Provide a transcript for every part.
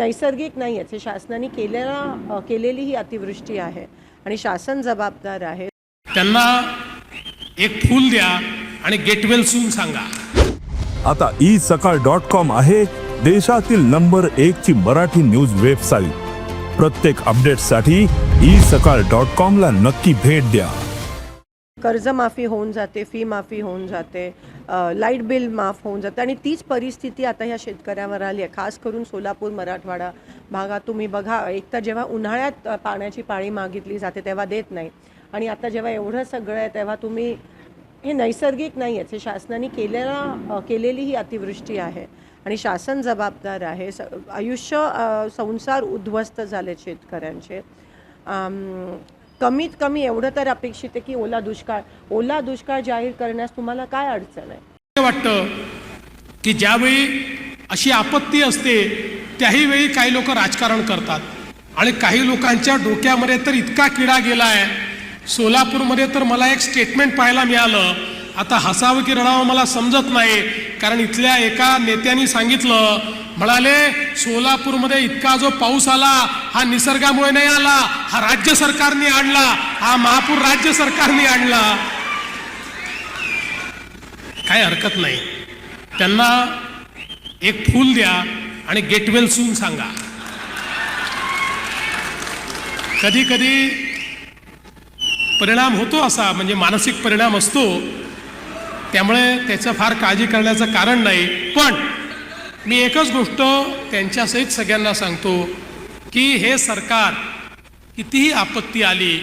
नैसर्गिक नाही आहेत हे शासनाने केलेला केलेली ही अतिवृष्टी आहे आणि शासन जबाबदार आहे. त्यांना एक फूल द्या आणि गेट वेल सून सांगा. आता ई सकाळ डॉट कॉम आहे देशातील नंबर एक ची मराठी न्यूज वेबसाईट. प्रत्येक अपडेटसाठी ई सकाळ डॉट कॉम ला नक्की भेट द्या. कर्जमाफी होऊन जाते फी माफी होऊन जाते लाइट बिल माफ होऊन जाते आणि तीच परिस्थिती आता ह्या शेतकऱ्यावर आली आहे. खास करून सोलापूर मराठवाडा भागात तुम्ही बघा एक तर जेव्हा उन्हाळ्यात पाण्याची पाळी मागितली जाते तेव्हा देत नाही. आणि आता जेव्हा एवढं सगळं आहे तेव्हा तुम्ही हे नैसर्गिक नाही आहेत. हे शासनाने केलेला केलेली ही अतिवृष्टी आहे. आणि शासन जबाबदार आहे. स आयुष्य संसार उद्ध्वस्त झाले शेतकऱ्यांचे. कमीत कमी एवढं तर अपेक्षित आहे की ओला दुष्काळ. ओला दुष्काळ जाहीर करण्यास तुम्हाला काय अडचण आहे? असं वाटतं की ज्यावेळी अशी आपत्ती असते त्याही वेळी काही लोक राजकारण करतात. आणि काही लोकांच्या डोक्यामध्ये तर इतका किडा गेला आहे सोलापूरमध्ये तर मला एक स्टेटमेंट पाहायला मिळालं. आता हसावं की रडावं मला समजत नाही. कारण इथल्या एका नेत्यांनी सांगितलं म्हणाले सोलापूरमध्ये इतका जो पाऊस आला हा निसर्गामुळे नाही आला हा राज्य सरकारने आणला हा महापूर राज्य सरकारने आणला. काय हरकत नाही. त्यांना एक फूल द्या आणि गेटवेल सून सांगा. कधी कधी परिणाम होतो असा म्हणजे मानसिक परिणाम असतो. त्यामुळे त्याचं फार काळजी करण्याचं कारण नाही. पण मी एकच गोष्ट त्यांच्यासहित सगळ्यांना सांगतो की हे सरकार कितीही आपत्ती आली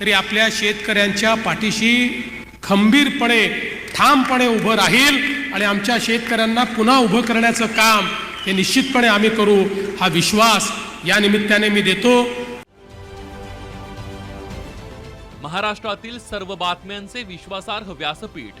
तरी आपल्या शेतकऱ्यांच्या पाठीशी खंबीरपणे ठामपणे उभं राहील आणि आमच्या शेतकऱ्यांना पुन्हा उभं करण्याचं काम हे निश्चितपणे आम्ही करू हा विश्वास या निमित्ताने मी देतो. महाराष्ट्रातील सर्व बातम्यांचे विश्वासार्ह व्यासपीठ